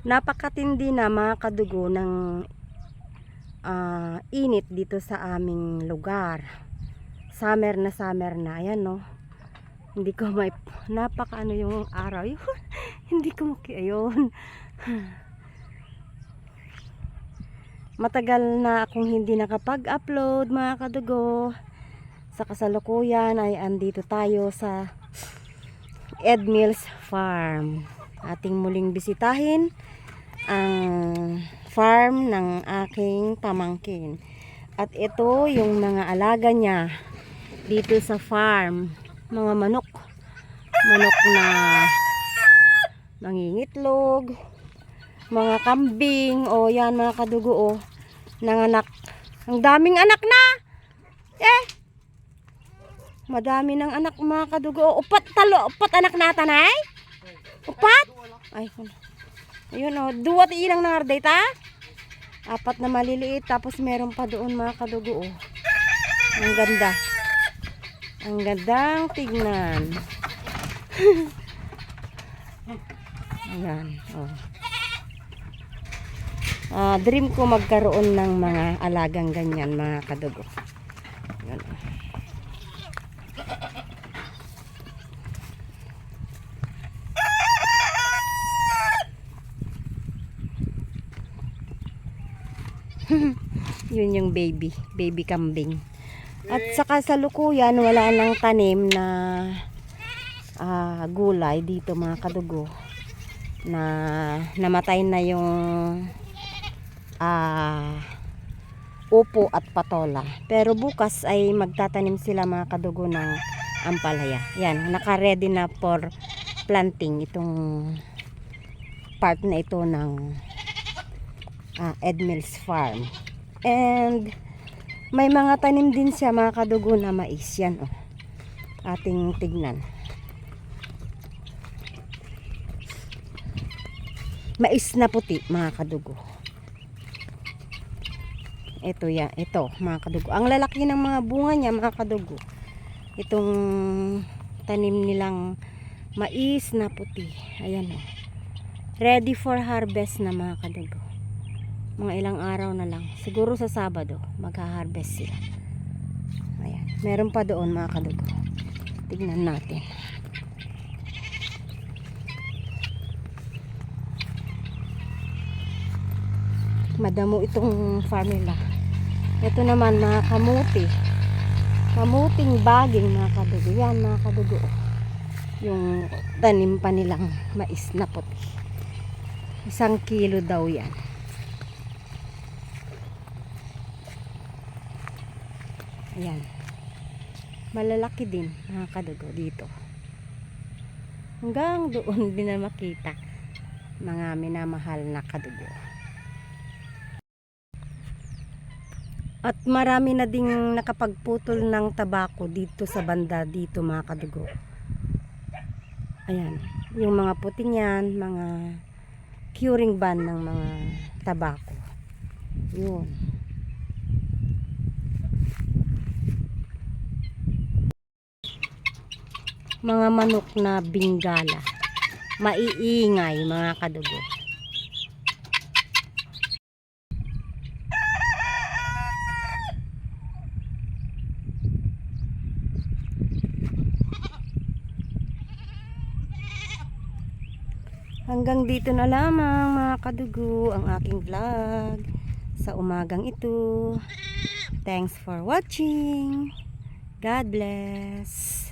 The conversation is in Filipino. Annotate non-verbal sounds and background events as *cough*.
Napakatindi na mga kadugo ng ah, init dito sa aming lugar. Summer na summer na. Ayan no. Hindi ko may napaka ano yung araw. Yun. *laughs* Hindi ko maki ayun. Matagal na akong hindi nakapag-upload mga kadugo. Sa kasalukuyan ay andito tayo sa Ed Mills Farm. Ating muling bisitahin ang farm ng aking pamangkin. At ito yung mga alaga niya dito sa farm. Mga manok. Manok na nangingitlog. Mga kambing. O yan mga kadugo o. Nanganak. Ang daming anak na. Eh. Madami ng anak mga kadugo. Upat talo. Upat anak na eh. Upat. Ay. wala. Ayun o. Duwat ilang nangarday ta. Apat na maliliit. Tapos meron pa doon mga kadugo o. Ang ganda. Ang gandang tignan. *laughs* Ayan. Oh. Ah, dream ko magkaroon ng mga alagang ganyan mga kadugo. Ayan. oh. *laughs* Yun yung baby, baby kambing. At saka sa lukuyan, wala nang tanim na ah, gulay dito mga kadugo. Na namatay na yung ah, upo at patola. Pero bukas ay magtatanim sila mga kadugo ng ampalaya. Yan, naka-ready na for planting itong part na ito ng ah, Edmills Farm. And may mga tanim din siya mga kadugo na mais yan oh. Ating tignan. Mais na puti mga kadugo. Ito ya, ito mga kadugo. Ang lalaki ng mga bunga niya mga kadugo. Itong tanim nilang mais na puti. Ayan oh. Ready for harvest na mga kadugo mga ilang araw na lang. Siguro sa Sabado, magha-harvest sila. Ayan. Meron pa doon mga kadugo. Tignan natin. Madamo itong farm nila. Ito naman mga kamuti. Kamuting baging mga kadugo. Yan mga kadugo. Yung tanim pa nilang mais na puti. Isang kilo daw yan. Ayan. Malalaki din mga kadugo dito. Hanggang doon din na makita mga minamahal na kadugo. At marami na ding nakapagputol ng tabako dito sa banda dito mga kadugo. Ayan. Yung mga puting yan, mga curing ban ng mga tabako. Yun. Mga manok na bingala. Maiingay mga kadugo. Hanggang dito na lamang mga kadugo ang aking vlog sa umagang ito. Thanks for watching. God bless.